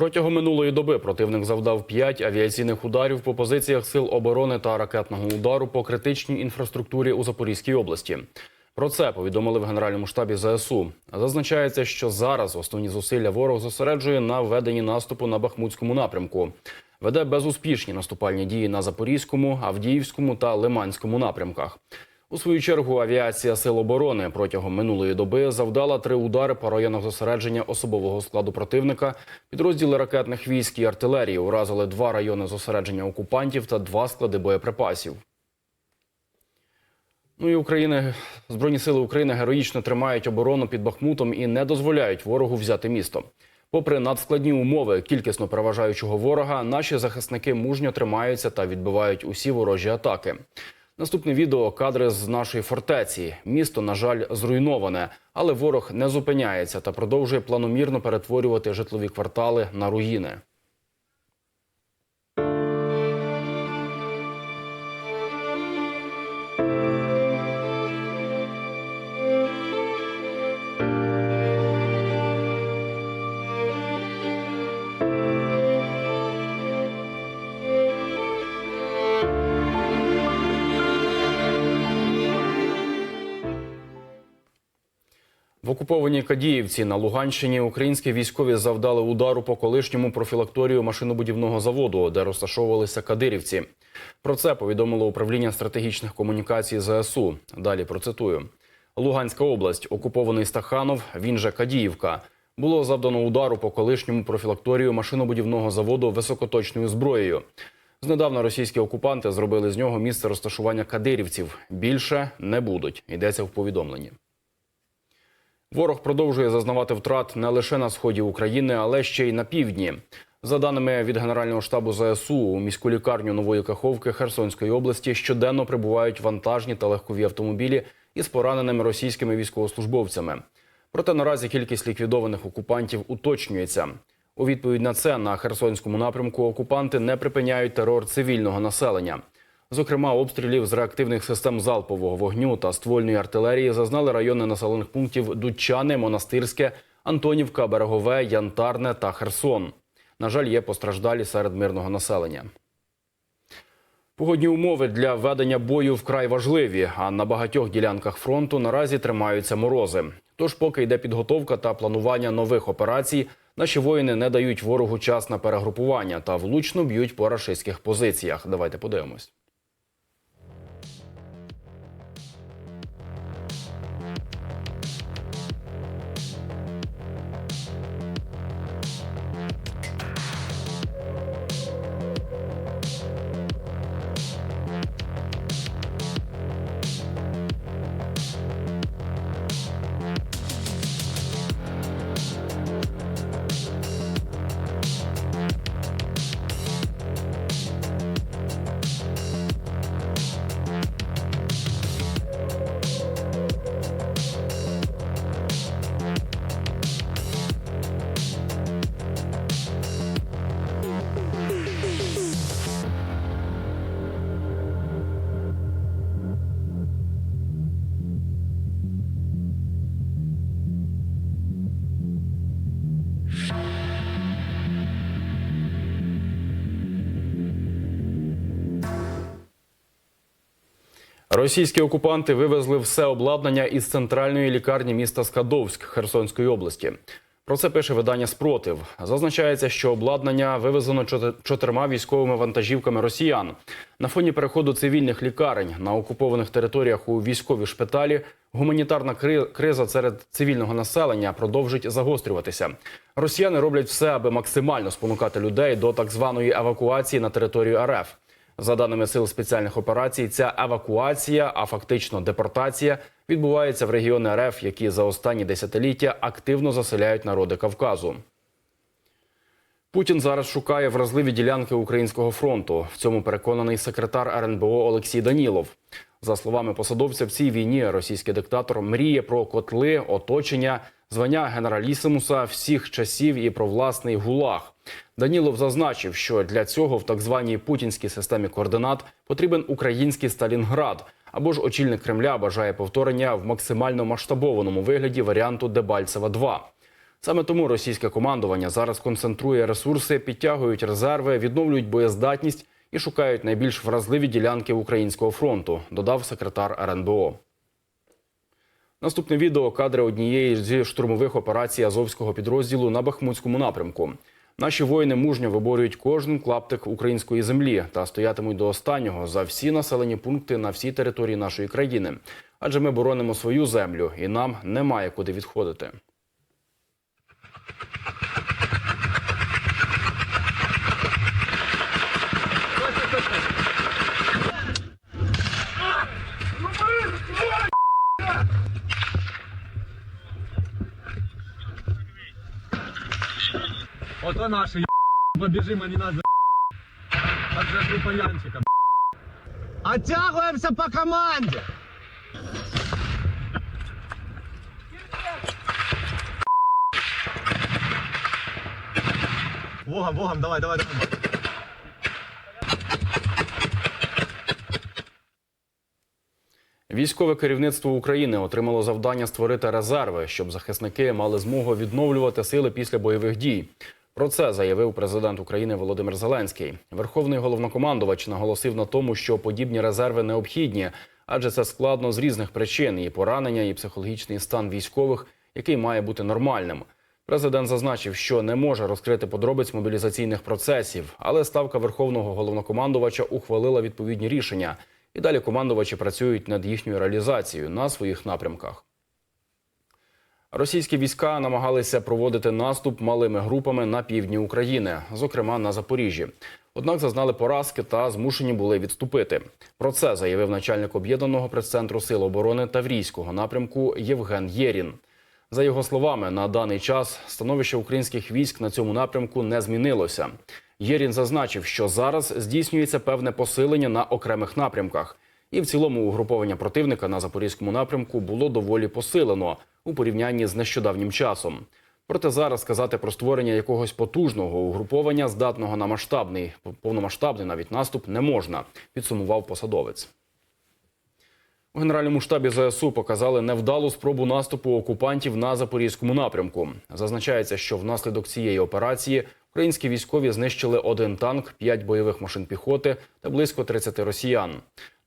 Протягом минулої доби противник завдав 5 авіаційних ударів по позиціях сил оборони та ракетного удару по критичній інфраструктурі у Запорізькій області. Про це повідомили в Генеральному штабі ЗСУ. Зазначається, що зараз основні зусилля ворог зосереджує на веденні наступу на Бахмутському напрямку. Веде безуспішні наступальні дії на Запорізькому, Авдіївському та Лиманському напрямках. У свою чергу авіація Сил оборони протягом минулої доби завдала три удари по районах зосередження особового складу противника. Підрозділи ракетних військ і артилерії уразили два райони зосередження окупантів та два склади боєприпасів. Ну і України збройні сили України героїчно тримають оборону під Бахмутом і не дозволяють ворогу взяти місто. Попри надскладні умови кількісно переважаючого ворога, наші захисники мужньо тримаються та відбивають усі ворожі атаки. Наступне відео кадри з нашої фортеці. Місто, на жаль, зруйноване, але ворог не зупиняється та продовжує планомірно перетворювати житлові квартали на руїни. Окупованій Кадіївці на Луганщині українські військові завдали удару по колишньому профілакторію машинобудівного заводу, де розташовувалися кадирівці. Про це повідомило управління стратегічних комунікацій ЗСУ. Далі процитую: Луганська область, окупований Стаханов, він же Кадіївка. Було завдано удару по колишньому профілакторію машинобудівного заводу високоточною зброєю. Знедавна російські окупанти зробили з нього місце розташування кадирівців. Більше не будуть. Йдеться в повідомленні. Ворог продовжує зазнавати втрат не лише на сході України, але ще й на півдні. За даними від Генерального штабу ЗСУ, у міську лікарню Нової Каховки Херсонської області щоденно прибувають вантажні та легкові автомобілі із пораненими російськими військовослужбовцями. Проте наразі кількість ліквідованих окупантів уточнюється. У відповідь на це на Херсонському напрямку окупанти не припиняють терор цивільного населення. Зокрема, обстрілів з реактивних систем залпового вогню та ствольної артилерії зазнали райони населених пунктів Дудчани, Монастирське, Антонівка, Берегове, Янтарне та Херсон. На жаль, є постраждалі серед мирного населення. Погодні умови для ведення бою вкрай важливі, а на багатьох ділянках фронту наразі тримаються морози. Тож, поки йде підготовка та планування нових операцій, наші воїни не дають ворогу час на перегрупування та влучно б'ють по рашистських позиціях. Давайте подивимось. Російські окупанти вивезли все обладнання із центральної лікарні міста Скадовськ Херсонської області. Про це пише видання Спротив. Зазначається, що обладнання вивезено чотир- чотирма військовими вантажівками росіян. На фоні переходу цивільних лікарень на окупованих територіях у військові шпиталі гуманітарна криза серед цивільного населення продовжить загострюватися. Росіяни роблять все, аби максимально спонукати людей до так званої евакуації на територію РФ. За даними сил спеціальних операцій, ця евакуація, а фактично депортація, відбувається в регіони РФ, які за останні десятиліття активно заселяють народи Кавказу. Путін зараз шукає вразливі ділянки українського фронту. В цьому переконаний секретар РНБО Олексій Данілов. За словами посадовця, в цій війні російський диктатор мріє про котли, оточення, звання генералісимуса всіх часів і про власний гулаг. Данілов зазначив, що для цього в так званій путінській системі координат потрібен український Сталінград. Або ж очільник Кремля бажає повторення в максимально масштабованому вигляді варіанту Дебальцева 2 Саме тому російське командування зараз концентрує ресурси, підтягують резерви, відновлюють боєздатність і шукають найбільш вразливі ділянки українського фронту, додав секретар РНБО. Наступне відео кадри однієї зі штурмових операцій Азовського підрозділу на Бахмутському напрямку. Наші воїни мужньо виборюють кожен клаптик української землі та стоятимуть до останнього за всі населені пункти на всій території нашої країни. Адже ми боронимо свою землю, і нам немає куди відходити. Ото наши, побежим, они нас за... Как же группа Янчика. Оттягиваемся по команде! Вогом, вогом, давай, давай, давай. Військове керівництво України отримало завдання створити резерви, щоб захисники мали змогу відновлювати сили після бойових дій. Про це заявив президент України Володимир Зеленський. Верховний головнокомандувач наголосив на тому, що подібні резерви необхідні, адже це складно з різних причин: і поранення, і психологічний стан військових, який має бути нормальним. Президент зазначив, що не може розкрити подробиць мобілізаційних процесів, але ставка верховного головнокомандувача ухвалила відповідні рішення. І далі командувачі працюють над їхньою реалізацією на своїх напрямках. Російські війська намагалися проводити наступ малими групами на півдні України, зокрема на Запоріжжі. Однак зазнали поразки та змушені були відступити. Про це заявив начальник об'єднаного прес-центру Сил оборони Таврійського напрямку Євген Єрін. За його словами, на даний час становище українських військ на цьому напрямку не змінилося. Єрін зазначив, що зараз здійснюється певне посилення на окремих напрямках, і в цілому угруповання противника на запорізькому напрямку було доволі посилено у порівнянні з нещодавнім часом. Проте зараз сказати про створення якогось потужного угруповання, здатного на масштабний, повномасштабний навіть наступ, не можна, підсумував посадовець. У Генеральному штабі ЗСУ показали невдалу спробу наступу окупантів на запорізькому напрямку. Зазначається, що внаслідок цієї операції українські військові знищили один танк, п'ять бойових машин піхоти та близько 30 росіян.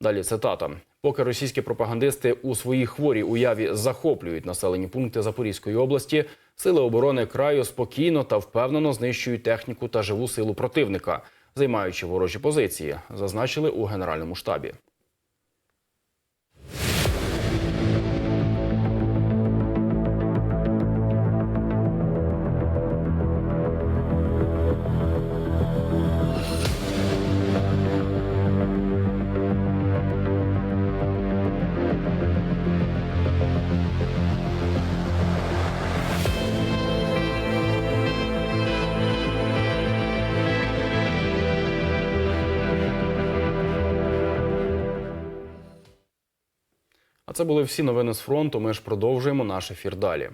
Далі цитата: поки російські пропагандисти у своїй хворій уяві захоплюють населені пункти Запорізької області, сили оборони краю спокійно та впевнено знищують техніку та живу силу противника, займаючи ворожі позиції, зазначили у генеральному штабі. Це були всі новини з фронту. Ми ж продовжуємо наш ефір далі.